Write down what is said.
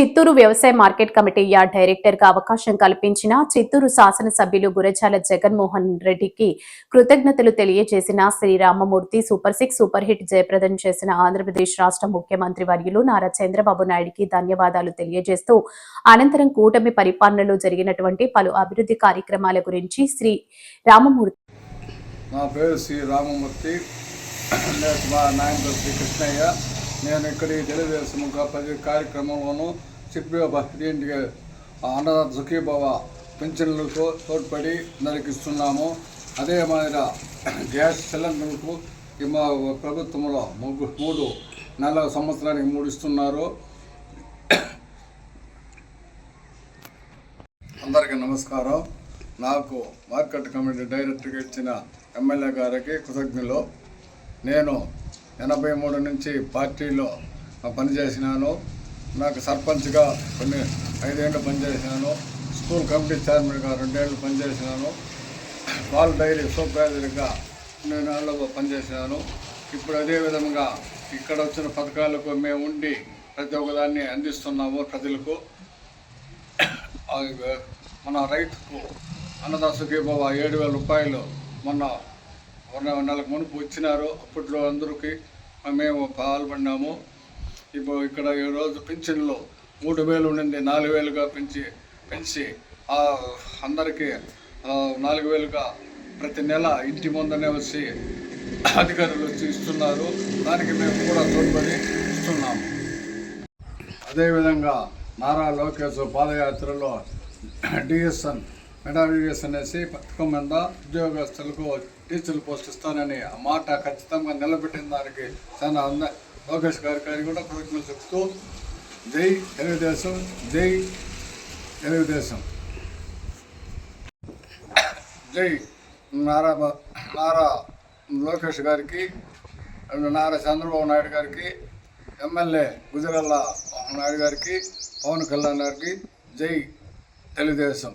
చిత్తూరు వ్యవసాయ market committee yard డైరెక్టర్గా అవకాశం కల్పించిన చిత్తూరు శాసనసభ్యులు గురజాల జగన్మోహన్ రెడ్డికి కృతజ్ఞతలు తెలియజేసిన Shri Ramamurthy super six super hit జయప్రదం చేసిన ఆంధ్రప్రదేశ్ రాష్ట్ర ముఖ్యమంత్రి వర్యులు నారా చంద్రబాబు నాయుడికి ధన్యవాదాలు తెలియజేస్తూ అనంతరం కూటమి పరిపాలనలో జరిగినటువంటి పలు అభివృద్ధి కార్యక్రమాల గురించి శ్రీ రామమూర్తి నా పేరు శ్రీ రామమూర్తి. మా నాయన శ్రీ కృష్ణయ్య. నేను ఇక్కడ తెలుగుదేశం పది కార్యక్రమంలోనూ చెప్పి అన్నదాత సుఖీభవ పెన్షన్లకు తోడ్పడి అందరికి ఇస్తున్నాము అదే మాదిరి గ్యాస్ సిలిండర్లకు మా ప్రభుత్వంలో ముగ్గు మూడు నెల సంవత్సరానికి మూడు ఇస్తున్నారు. అందరికీ నమస్కారం. నాకు మార్కెట్ కమిటీ డైరెక్టర్గా ఇచ్చిన ఎమ్మెల్యే గారికి కృతజ్ఞులు. నేను ఎనభై మూడు నుంచి పార్టీలో పనిచేసినాను. నాకు సర్పంచ్గా కొన్ని ఐదేళ్ళు పనిచేసినాను. స్కూల్ కమిటీ చైర్మన్గా రెండేళ్ళు పనిచేసినాను. పాల్ డైరీ సూపర్వైజర్గా నేను నెలలో పనిచేసినాను. ఇప్పుడు అదే విధంగా ఇక్కడ వచ్చిన పథకాలకు మేము ఉండి ప్రతి ఒక్కదాన్ని అందిస్తున్నాము ప్రజలకు. మన రైతుకు అన్నదాసుకి బాబా ఏడు వేల రూపాయలు మొన్న మొన్న నెలకు మునుపు ఇచ్చినారు. అప్పట్లో అందరికీ మేము పాల్పడినాము. ఇప్పుడు ఇక్కడ ఈరోజు పింఛన్లు మూడు వేలు ఉండింది నాలుగు వేలుగా పెంచి పెంచి అందరికీ నాలుగు వేలుగా ప్రతి నెల ఇంటి ముందనే వచ్చి అధికారులు వచ్చి ఇస్తున్నారు. దానికి మేము కూడా తోడ్పడి ఇస్తున్నాము అదేవిధంగా నారా లోకేష్ పాదయాత్రలో డిఎస్ఎన్ మెడాడిఎస్ అనేసి పథకం మీద ఉద్యోగస్తులకు టీచర్లు పోస్ట్ ఇస్తానని ఆ మాట ఖచ్చితంగా నిలబెట్టిన దానికి చాలా అంద లోకేష్ గారి గారికి కూడా ప్రభుత్వం చెప్తూ జై తెలుగుదేశం జై తెలుగుదేశం. జై నారా నారా లోకేష్ గారికి నారా చంద్రబాబు నాయుడు గారికి ఎమ్మెల్యే గుజరాల నాయుడు గారికి పవన్ కళ్యాణ్ గారికి జై తెలుగుదేశం.